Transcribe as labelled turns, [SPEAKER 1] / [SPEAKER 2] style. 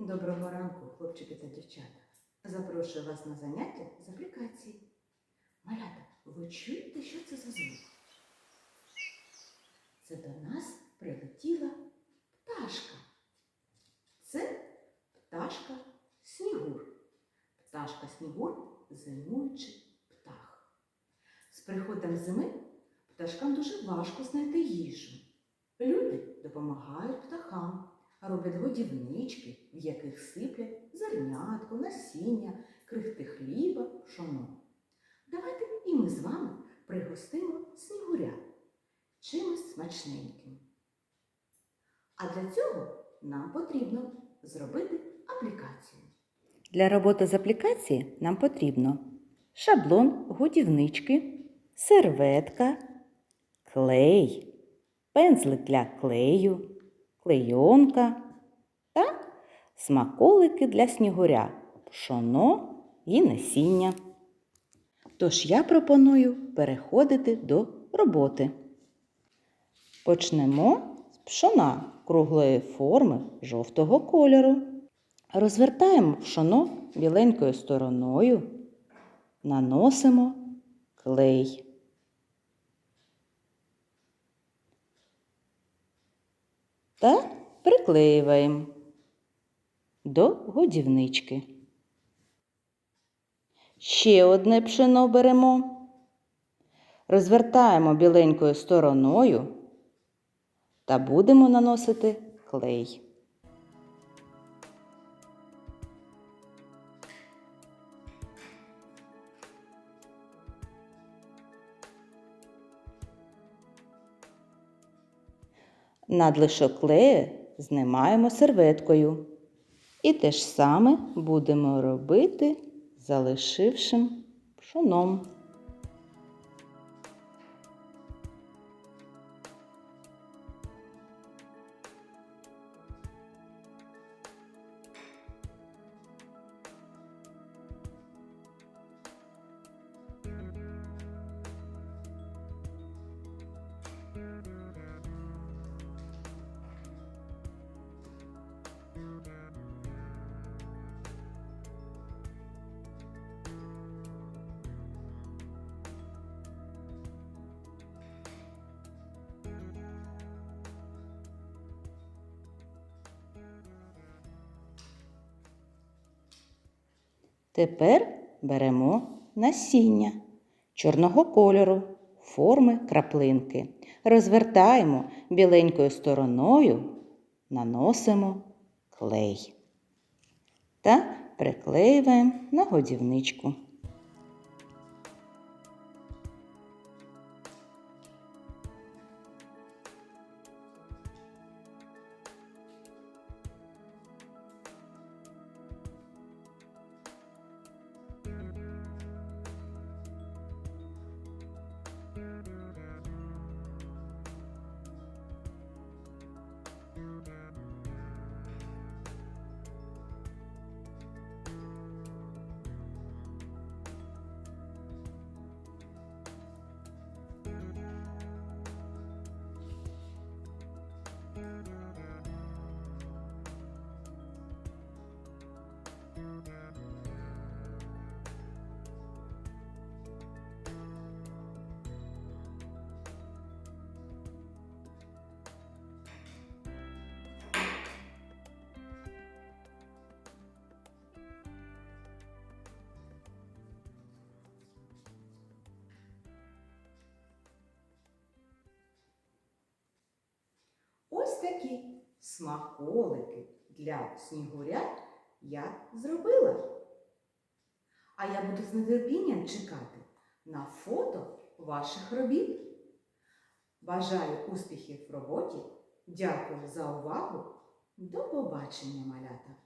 [SPEAKER 1] Доброго ранку, хлопчики та дівчата. Запрошую вас на заняття з аплікації. Малята, ви чуєте, що це за звук? Це до нас прилетіла пташка. Це пташка Снігур. Пташка Снігур зимуючий птах. З приходом зими пташкам дуже важко знайти їжу. Люди допомагають птахам, роблять годівнички, в яких сиплять зернятко, насіння, крихти хліба, пшоно. Давайте і ми з вами пригостимо снігуря чимось смачненьким. А для цього нам потрібно зробити аплікацію.
[SPEAKER 2] Для роботи з аплікації нам потрібно шаблон годівнички, серветка, клей, пензлик для клею, клейонка та смаколики для снігуря, пшоно і насіння. Тож я пропоную переходити до роботи. Почнемо з пшона круглої форми жовтого кольору. Розвертаємо пшоно біленькою стороною, наносимо клей. Та приклеюємо до годівнички. Ще одне пшено беремо. Розвертаємо біленькою стороною та будемо наносити клей. Надлишок клею знімаємо серветкою. І те ж саме будемо робити залишившим пшоном. Тепер беремо насіння чорного кольору, форми краплинки. Розвертаємо біленькою стороною, наносимо клей та приклеюємо на годівничку.
[SPEAKER 1] Такі смаколики для снігуря я зробила. А я буду з нетерпінням чекати на фото ваших робіт. Бажаю успіхів в роботі. Дякую за увагу. До побачення, малята!